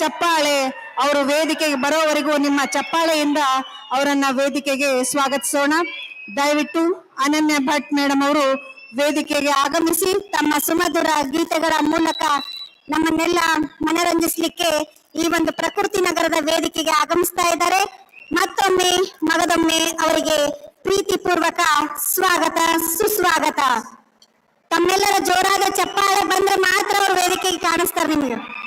ಚಪ್ಪಾಳೆ. ಅವರು ವೇದಿಕೆಗೆ ಬರೋವರೆಗೂ ನಿಮ್ಮ ಚಪ್ಪಾಳೆಯಿಂದ ಅವರನ್ನ ವೇದಿಕೆಗೆ ಸ್ವಾಗತಿಸೋಣ. ದಯವಿಟ್ಟು ಅನನ್ಯ ಭಟ್ ಮೇಡಮ್ ಅವರು ವೇದಿಕೆಗೆ ಆಗಮಿಸಿ ತಮ್ಮ ಸುಮಧುರ ಗೀತೆಗಳ ಮೂಲಕ ನಮ್ಮನ್ನೆಲ್ಲ ಮನರಂಜಿಸ್ಲಿಕ್ಕೆ ಈ ಒಂದು ಪ್ರಕೃತಿ ನಗರದ ವೇದಿಕೆಗೆ ಆಗಮಿಸ್ತಾ ಇದ್ದಾರೆ. ಮತ್ತೊಮ್ಮೆ ಮಗದೊಮ್ಮೆ ಅವರಿಗೆ ಪ್ರೀತಿಪೂರ್ವಕ ಸ್ವಾಗತ, ಸುಸ್ವಾಗತ. ತಮ್ಮೆಲ್ಲರ ಜೋರಾದ ಚಪ್ಪಾಳೆ ಬಂದ್ರೆ ಮಾತ್ರ ಅವರು ವೇದಿಕೆಗೆ ಕಾಣಿಸ್ತಾರೆ ನಿಮಗೆ.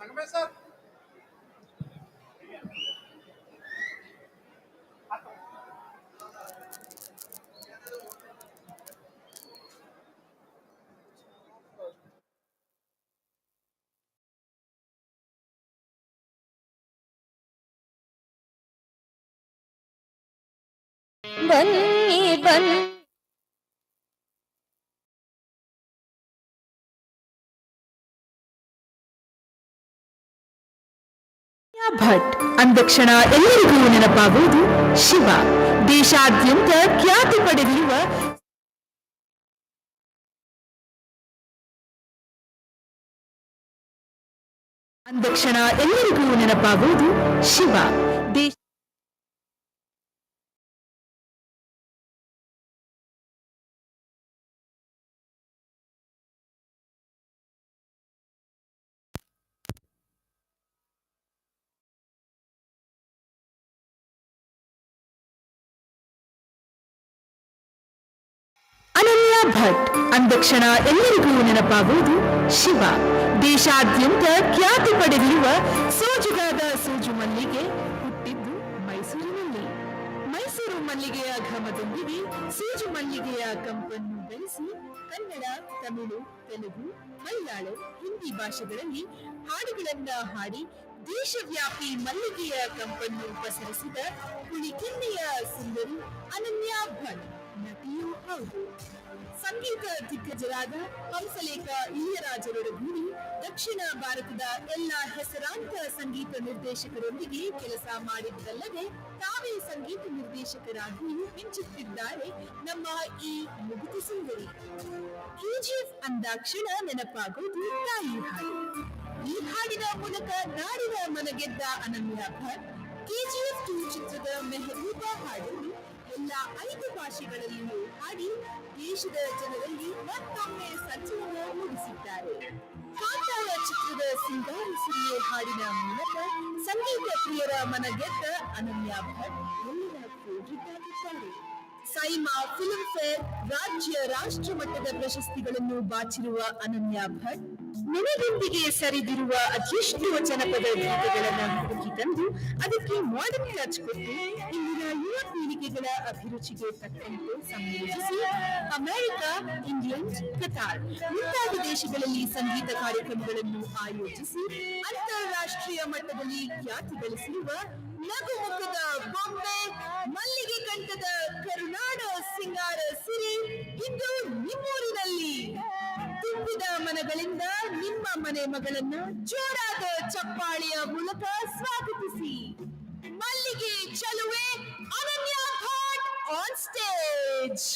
Sangameshwar bánh nhi bánh Bhat. ಅಂದಕ್ಷಣ ಎಲ್ಲರಿಗೂ ನೆನಪಾಗುವುದು ಶಿವ. ದೇಶಾದ್ಯಂತ ಖ್ಯಾತಿ ಪಡೆದಿರುವ ಅಂದಕ್ಷಣ ಎಲ್ಲರಿಗೂ ನೆನಪಾಗುವುದು ಶಿವ. ದೇಶ ಭಟ್. ಅಂದಕ್ಷಣ ಎಲ್ಲರಿಗೂ ನೆನಪಾಗುವುದು ಶಿವ. ದೇಶಾದ್ಯಂತ ಖ್ಯಾತಿ ಪಡೆದಿರುವ ಸೋಜುಗಾದ ಸೋಜು ಮಲ್ಲಿಗೆ ಹುಟ್ಟಿದ್ದು ಮೈಸೂರಿನಲ್ಲಿ. ಮೈಸೂರು ಮಲ್ಲಿಗೆಯ ಘಮದೊಂದಿಗೆ ಸೂಜು ಮಲ್ಲಿಗೆಯ ಕಂಪನ್ನು ಬೆಳೆಸಿ ಕನ್ನಡ, ತಮಿಳು, ತೆಲುಗು, ಮಲಯಾಳಂ, ಹಿಂದಿ ಭಾಷೆಗಳಲ್ಲಿ ಹಾಡುಗಳನ್ನ ಹಾಡಿ ದೇಶವ್ಯಾಪಿ ಮಲ್ಲಿಗೆಯ ಕಂಪನ್ನು ಪಸರಿಸಿದ ಹುಳಿಕೆನ್ನೆಯ ಸುಂದರಿ ಅನನ್ಯ ಭಟ್. ನಟಿಯೂ ಹೌದು. ಸಂಗೀತ ದಿಗ್ಗಜರಾದ ಹಂಸಲೇಖ ಇಳಿಯರಾಜರೊಡಗೂಡಿ ದಕ್ಷಿಣ ಭಾರತದ ಎಲ್ಲ ಹೆಸರಾಂತ ಸಂಗೀತ ನಿರ್ದೇಶಕರೊಂದಿಗೆ ಕೆಲಸ ಮಾಡಿದ್ದಲ್ಲದೆ ತಾವೇ ಸಂಗೀತ ನಿರ್ದೇಶಕರಾಗಿಯೂ ಮಿಂಚುತ್ತಿದ್ದಾರೆ ನಮ್ಮ ಈ ಮುಗುತು ಸುಂದರಿ. ಕೆಜಿಎಫ್ ಅಂದಾಕ್ಷಣ ನೆನಪಾಗುವುದು ತಾಯಿ ಹಾಡು. ಈ ಹಾಡಿನ ಮೂಲಕ ನಾಡಿನ ಮನಗೆದ್ದ ಅನನ್ಯ ಭಟ್. ಕೆಜಿಎಫ್ ಟು ಚಿತ್ರದ ಮೆಹಬೂಬ ಹಾಡನ್ನು ಎಲ್ಲ ಐದು ಭಾಷೆಗಳಲ್ಲಿಯೂ ಹಾಡಿ ದೇಶದ ಜನರಲ್ಲಿ ಮತ್ತೊಮ್ಮೆ ಸಂಚಲನ ಮೂಡಿಸಿದ್ದಾರೆ. ಕಾಂತಾರ ಚಿತ್ರದ ಸಿಂಗಾರ ಸುರಿಯೇ ಹಾಡಿನ ಮೂಲಕ ಸಂಗೀತ ಪ್ರಿಯರ ಮನಗೆದ್ದ ಅನನ್ಯ ಭಟ್ ಎಲ್ಲರ ಆಗಿದ್ದಾರೆ ಸೈಮಾ ಫಿಲ್ಮ್ ಫೇರ್ ರಾಜ್ಯ ರಾಷ್ಟ್ರ ಮಟ್ಟದ ಪ್ರಶಸ್ತಿಗಳನ್ನು ಬಾಚಿರುವ ಅನನ್ಯ ಭಟ್ ನೆನೆದೊಂದಿಗೆ ಸರಿದಿರುವ ಅದೆಷ್ಟೋ ಜನಪದ ಗೀತೆಗಳನ್ನ ಹುಡುಕಿ ತಂದು ಅದಕ್ಕೆ ಮಾಡರ್ನ್ ಟಚ್ ಕೊಟ್ಟು ಇಂದಿನ ಯುವ ಪೀಳಿಗೆಗಳ ಅಭಿರುಚಿಗೆ ತಕ್ಕಂತೆ ಸಂಯೋಜಿಸಿ ಅಮೆರಿಕ, ಇಂಗ್ಲೆಂಡ್, ಕತಾರ್ ಮುಂತಾದ ದೇಶಗಳಲ್ಲಿ ಸಂಗೀತ ಕಾರ್ಯಕ್ರಮಗಳನ್ನು ಆಯೋಜಿಸಿ ಅಂತಾರಾಷ್ಟ್ರೀಯ ಮಟ್ಟದಲ್ಲಿ ಖ್ಯಾತಿ ಗಳಿಸಿರುವ ನಗುಮುಖದ ಬೊಂಬೆ, ಮಲ್ಲಿಗೆ ಕಂಠದ ಕರುನಾಡ ಸಿಂಗಾರ ಸಿರಿ ಇಂದು ನಿಮ್ಮೂರಿನಲ್ಲಿ. ತುಂಬಿದ ಮನಗಳಿಂದ ನಿಮ್ಮ ಮನೆ ಮಗಳನ್ನು ಜೋರಾದ ಚಪ್ಪಾಳಿಯ ಮೂಲಕ ಸ್ವಾಗತಿಸಿ. ಮಲ್ಲಿಗೆ ಚಲುವೆ ಅನನ್ಯ ಭಟ್ ಆನ್ ಸ್ಟೇಜ್